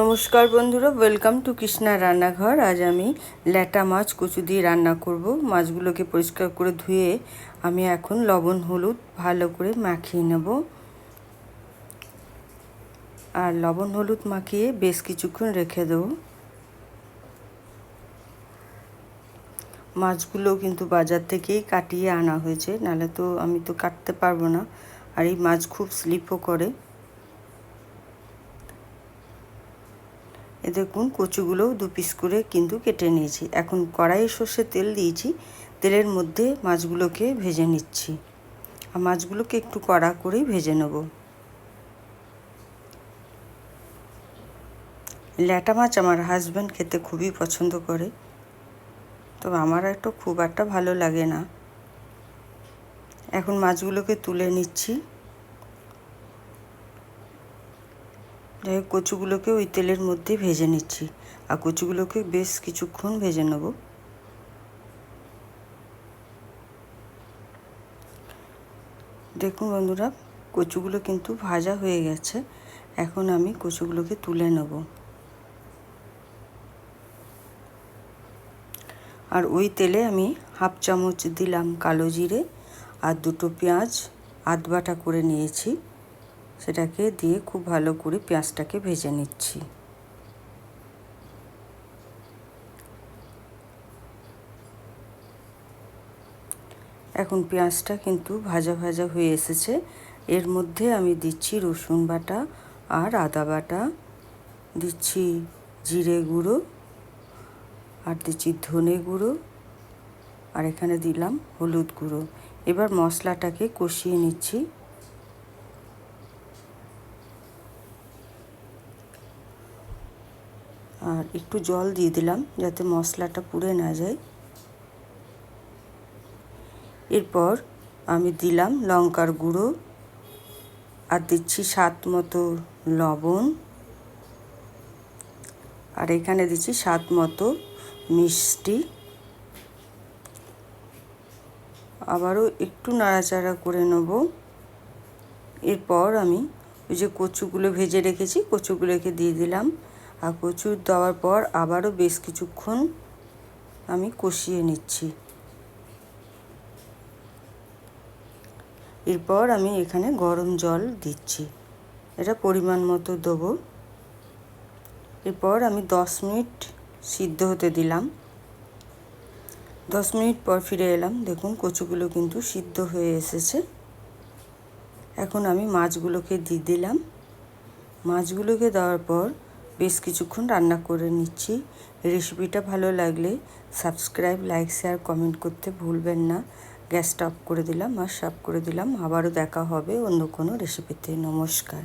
নমস্কার বন্ধুরা welcome to Krishna রান্নাঘর। আজ আমি ল্যাটা মাছ, কচু দিয়ে রান্না করব। মাছগুলোকে পরিষ্কার করে ধুয়ে আমি এখন লবণ, হলুদ ভালো করে মাখিয়ে নেব। আর লবণ, হলুদ মাখিয়ে বেশ কিছুক্ষণ রেখে দেবো। মাছগুলো কিন্তু বাজার থেকেই কাটিয়ে আনা হয়েছে, নাহলে তো আমি তো কাটতে পারব না। আর এই মাছ খুব স্লিপও করে। এ দেখুন, কচুগুলোও দু পিস করে কিন্তু কেটে নিয়েছি। এখন কড়াইয়ে সর্ষে তেল দিয়েছি। তেলের মধ্যে মাছগুলোকে ভেজে নিচ্ছি। আর মাছগুলোকে একটু কড়া করেই ভেজে নেব। ল্যাটা মাছ আমার হাজব্যান্ড খেতে খুবই পছন্দ করে। তো আমার একটু খুব একটা ভালো লাগে না। এখন মাছগুলোকে তুলে নিচ্ছি। যাই হোক কচুগুলোকে ওই তেলের মধ্যে ভেজে নিচ্ছি। আর কচুগুলোকে বেশ কিছুক্ষণ ভেজে নেব। দেখুন বন্ধুরা, কচুগুলো কিন্তু ভাজা হয়ে গেছে। এখন আমি কচুগুলোকে তুলে নেব। আর ওই তেলে আমি হাফ চামচ দিলাম কালো জিরে আর দুটো পেঁয়াজ আধ বাটা করে নিয়েছি। সেটাকে দিয়ে খুব ভালো করে পেঁয়াজটাকে ভেজে নিচ্ছি। এখন পেঁয়াজটা কিন্তু ভাজা ভাজা হয়ে এসেছে। এর মধ্যে আমি দিচ্ছি রসুন বাটা আর আদা বাটা, দিচ্ছি জিরে গুঁড়ো আর দিচ্ছি ধনে গুঁড়ো আর এখানে দিলাম হলুদ গুঁড়ো। এবার মশলাটাকে কষিয়ে নিচ্ছি। আর একটু জল দিয়ে দিলাম যাতে মশলাটা পুড়ে না যায়। এরপর আমি দিলাম লঙ্কার গুঁড়ো আর দিচ্ছি স্বাদ মতো লবণ। আর এখানে দিচ্ছি স্বাদ মতো মিষ্টি। আবারও একটু নাড়াচাড়া করে নেব। এরপর আমি ওই যে কচুগুলো ভেজে রেখেছি, কচুগুলোকে দিয়ে দিলাম। আর কচু দেওয়ার পর আবারও বেশ কিছুক্ষণ আমি কষিয়ে নিচ্ছি। এরপর আমি এখানে গরম জল দিচ্ছি। এটা পরিমাণ মতো দেবো। এরপর আমি দশ মিনিট সিদ্ধ হতে দিলাম। দশ মিনিট পর ফিরে এলাম। দেখুন, কচুগুলো কিন্তু সিদ্ধ হয়ে এসেছে। এখন আমি মাছগুলোকে দিয়ে দিলাম। মাছগুলোকে দেওয়ার পর বেশ কিছুক্ষণ রান্না করে নিচ্ছি। রেসিপিটা ভালো লাগলে সাবস্ক্রাইব লাইক শেয়ার কমেন্ট করতে ভুলবেন না। গ্যাসটা অফ করে দিলাম আর সাফ করে দিলাম। আবারও দেখা হবে অন্য কোনো রেসিপিতে নমস্কার।